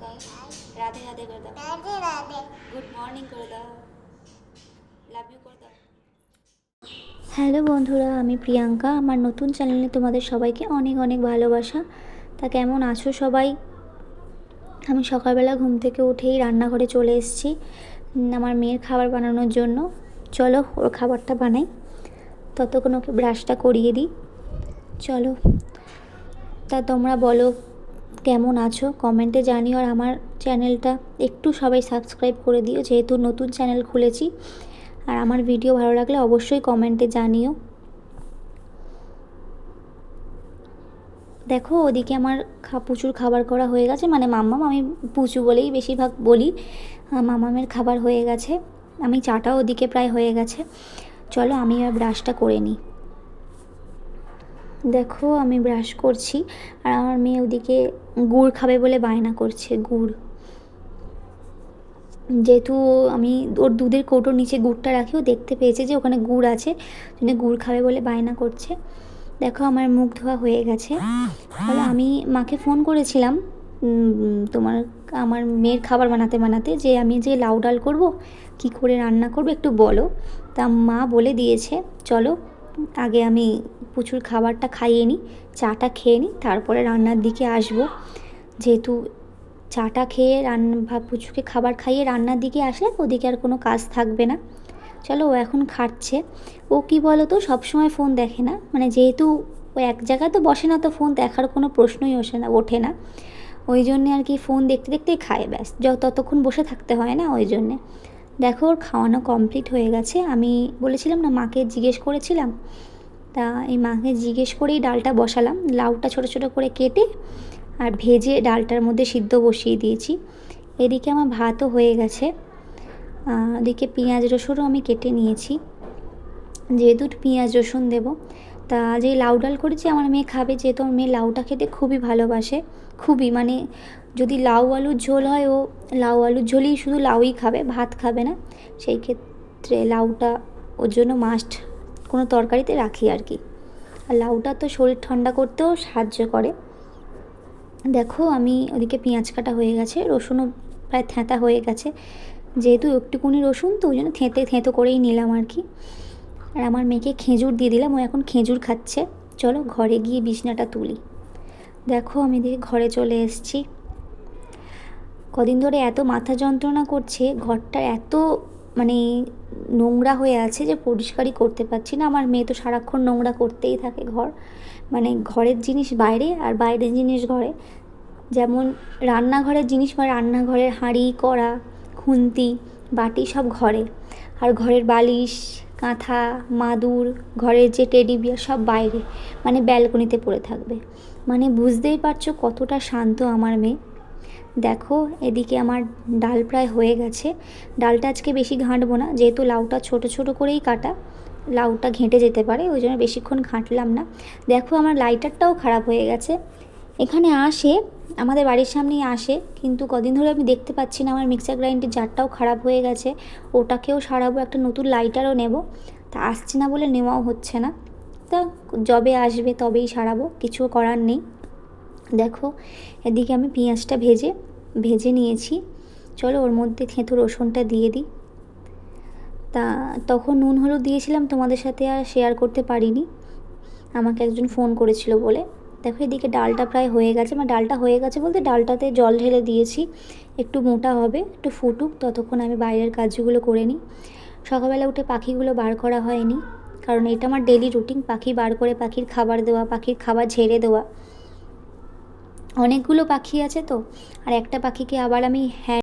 করে দাও। রাধে রাধে করে দাও। রাধে রাধে। গুড মর্নিং করে দাও। লাভ ইউ করে দাও। হ্যালো বন্ধুরা আমি প্রিয়াঙ্কা। আমার নতুন চ্যানেলে তোমাদের সবাইকে অনেক অনেক ভালোবাসা। তা কেমন আছো সবাই? আমি সকালবেলা ঘুম থেকে উঠেই রান্নাঘরে চলে এসেছি আমার মেয়ের খাবার বানানোর জন্য। চলো ওর খাবারটা বানাই। ততক্ষণ ওকে ব্রাশটা করিয়ে দিই। চলো। তা তোমরা বলো কেমন আছো? কমেন্টে জানিও আর আমার চ্যানেলটা একটু সবাই সাবস্ক্রাইব করে দিও, যেহেতু নতুন চ্যানেল খুলেছি। আর আমার ভিডিও ভালো লাগলে অবশ্যই কমেন্টে জানিও। দেখো, ওদিকে আমার প্রচুর খাবার করা হয়ে গেছে। মানে মাম্মাম, আমি পুচু বলেই বেশিরভাগ বলি। মামামের খাবার হয়ে গেছে। আমি চাটাও ওদিকে প্রায় হয়ে গেছে। চলো, আমি এবার ব্রাশটা করে নিই। দেখো, আমি ব্রাশ করছি আর আমার মেয়ে ওদিকে গুড় খাবে বলে বায়না করছে, গুড়। যেহেতু আমি ওর দুধের কৌটোর নিচে গুড়টা রাখি, ও দেখতে পেয়েছে যে ওখানে গুড় আছে জন্য গুড় খাবে বলে বায়না করছে। দেখো, আমার মুখ ধোয়া হয়ে গেছে। তাহলে আমি মাকে ফোন করেছিলাম তোমার, আমার মেয়ের খাবার বানাতে বানাতে, যে আমি যে লাউ ডাল করব, কী করে রান্না করব একটু বলো। তা মা বলে দিয়েছে, চলো আগে আমি প্রচুর খাবারটা খাইয়ে নিই, চাটা খেয়ে নিই, তারপরে রান্নার দিকে আসব। যেহেতু চাটা খেয়ে রান্না ভাব পুচুকে খাবার খাইয়ে রান্নার দিকে আসলে ওদিকে আর কোনো কাজ থাকবে না। চলো ও এখন খাচ্ছে। ও কি বলো তো সবসময় ফোন দেখে না। মানে যেহেতু ও এক জায়গায় তো বসে না, তো ফোন দেখার কোনো প্রশ্নই ওঠে না ওঠে না। ওই জন্যে আর কি ফোন দেখতে দেখতেই খায়, ব্যাস। যত ততক্ষণ বসে থাকতে হয় না, ওই জন্যে। দেখো, ওর খাওয়ানো কমপ্লিট হয়ে গেছে। আমি বলেছিলাম না, মাকে জিজ্ঞেস করেছিলাম। তা এই মাকে জিজ্ঞেস করেই ডালটা বসালাম। লাউটা ছোটো ছোটো করে কেটে আর ভেজে ডালটার মধ্যে সিদ্ধ বসিয়ে দিয়েছি। এদিকে আমার ভাতও হয়ে গেছে। ওদিকে পেঁয়াজ রসুনও আমি কেটে নিয়েছি। যেহেতু পেঁয়াজ রসুন দেবো তা যে লাউ ডাল করেছি, আমার মেয়ে খাবে যেহেতু আমার মেয়ে লাউটা খেতে খুবই ভালোবাসে, খুবই মানে যদি লাউ আলুর ঝোল হয় ও লাউ আলুর ঝোলই শুধু লাউই খাবে, ভাত খাবে না। সেই ক্ষেত্রে লাউটা ওর জন্য মাস্ট কোনো তরকারিতে রাখি আর কি। আর লাউটা তো শরীর ঠান্ডা করতেও সাহায্য করে। দেখো আমি ওদিকে পেঁয়াজ কাটা হয়ে গেছে, রসুনও প্রায় থেঁতা হয়ে গেছে। যেহেতু একটুকুনি রসুন, তো ওই জন্য থেঁতে, থেঁতো করেই নিলাম আর কি। আর আমার মেয়েকে খেজুর দিয়ে দিলাম, ও এখন খেজুর খাচ্ছে। চলো ঘরে গিয়ে বিছনাটা তুলি। দেখো আমি দিকে ঘরে চলে এসেছি। কদিন ধরে এত মাথা যন্ত্রণা করছে, ঘরটা এত মানে নোংরা হয়ে আছে যে পরিষ্কারই করতে পারছি না। আমার মেয়ে তো সারাক্ষণ নোংরা করতেই থাকে ঘর। মানে ঘরের জিনিস বাইরে আর বাইরের জিনিস ঘরে। যেমন রান্নাঘরের জিনিস বা রান্নাঘরের হাঁড়ি, কড়া, খুন্তি, বাটি সব ঘরে। আর ঘরের বালিশ কাঁথা, মাদুর, ঘরের যে টেডি বিয়ার সব বাইরে মানে ব্যালকনিতে পড়ে থাকবে। মানে বুঝতেই পারছ কতটা শান্ত আমার মেয়ে। দেখো, এদিকে আমার ডাল প্রায় হয়ে গেছে। ডালটা আজকে বেশি ঘাঁটবো না, যেহেতু লাউটা ছোট ছোট করেই কাটা, লাউটা ঘেঁটে যেতে পারে, ওই জন্য বেশিক্ষণ ঘাঁটলাম না। দেখো আমার লাইটারটাও খারাপ হয়ে গেছে। এখানে আসে, আমাদের বাড়ির সামনেই আসে, কিন্তু কদিন ধরে আমি দেখতে পাচ্ছি না, আমার মিক্সার গ্রাইন্ডের জারটাও খারাপ হয়ে গেছে, ওটাকেও সারাবো, একটা নতুন লাইটারও নেব, তা আসছে না বলে নেওয়াও হচ্ছে না, তা যবে আসবে তবেই সারাবো, কিছু করার নেই। দেখো, এদিকে আমি পেঁয়াজটা ভেজে ভেজে নিয়েছি, চলো ওর মধ্যে থেঁতো রসুনটা দিয়ে দিই। তা তখন নুন হলুদ দিয়েছিলাম, তোমাদের সাথে আর শেয়ার করতে পারিনি, আমাকে একজন ফোন করেছিল বলে। দেখো এদিকে ডালটা প্রায় হয়ে গেছে মানে ডালটা হয়ে গেছে বলতে ডালটাতে জল ঢেলে দিয়েছি, একটু মোটা হবে, একটু ফুটুক, ততক্ষণ আমি বাইরের কাজগুলো করে নিই। সকালবেলা উঠে পাখিগুলো বার করা হয়নি, কারণ এটা আমার ডেলি রুটিন পাখি বার করে পাখির খাবার দেওয়া, পাখির খাবার ঝেড়ে দেওয়া। অনেকগুলো পাখি আছে তো, আর একটা পাখিকে আবার আমি হ্যাঁ